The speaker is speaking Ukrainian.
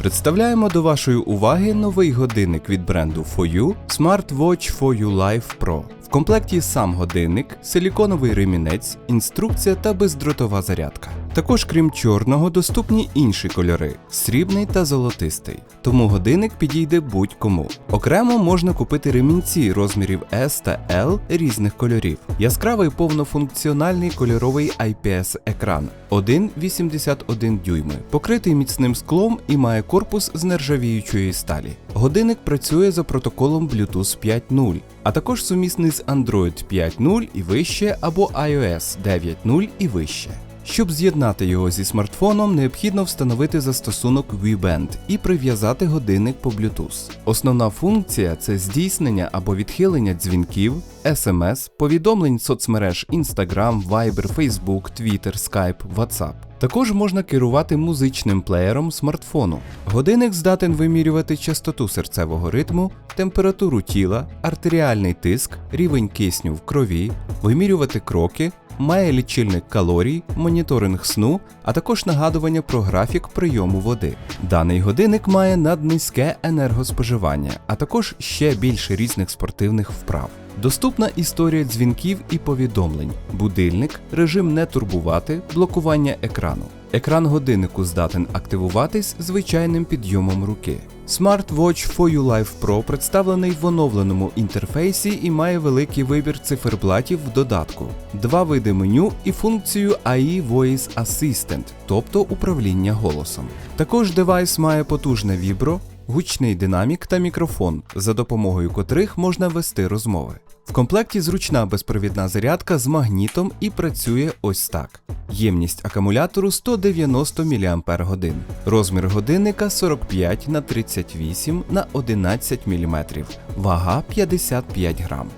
Представляємо до вашої уваги новий годинник від бренду FOU SmartWatch FOU Life Pro. В комплекті сам годинник, силіконовий ремінець, інструкція та бездротова зарядка. Також, крім чорного, доступні інші кольори срібний та золотистий. Тому годинник підійде будь-кому. Окремо можна купити ремінці розмірів S та L різних кольорів. Яскравий повнофункціональний кольоровий IPS-екран 1,81 дюйми, покритий міцним склом і має корпус з нержавіючої сталі. Годинник працює за протоколом Bluetooth 5.0, а також сумісний з Android 5.0 і вище або iOS 9.0 і вище. Щоб з'єднати його зі смартфоном, необхідно встановити застосунок WeBand і прив'язати годинник по Bluetooth. Основна функція це здійснення або відхилення дзвінків, SMS, повідомлень соцмереж Instagram, Viber, Facebook, Twitter, Skype, WhatsApp. Також можна керувати музичним плеєром смартфону. Годинник здатен вимірювати частоту серцевого ритму, температуру тіла, артеріальний тиск, рівень кисню в крові, вимірювати кроки, має лічильник калорій, моніторинг сну, а також нагадування про графік прийому води. Даний годинник має наднизьке енергоспоживання, а також ще більше різних спортивних вправ. Доступна історія дзвінків і повідомлень, будильник, режим не турбувати, блокування екрану. Екран годиннику здатен активуватись звичайним підйомом руки. SmartWatch For You Life Pro представлений в оновленому інтерфейсі і має великий вибір циферблатів в додатку, два види меню і функцію AI Voice Assistant, тобто управління голосом. Також девайс має потужне вібро, гучний динамік та мікрофон, за допомогою котрих можна вести розмови. В комплекті зручна безпровідна зарядка з магнітом і працює ось так. Ємність акумулятору 190 мАч. Розмір годинника 45 на 38 на 11 мм. Вага 55 грам.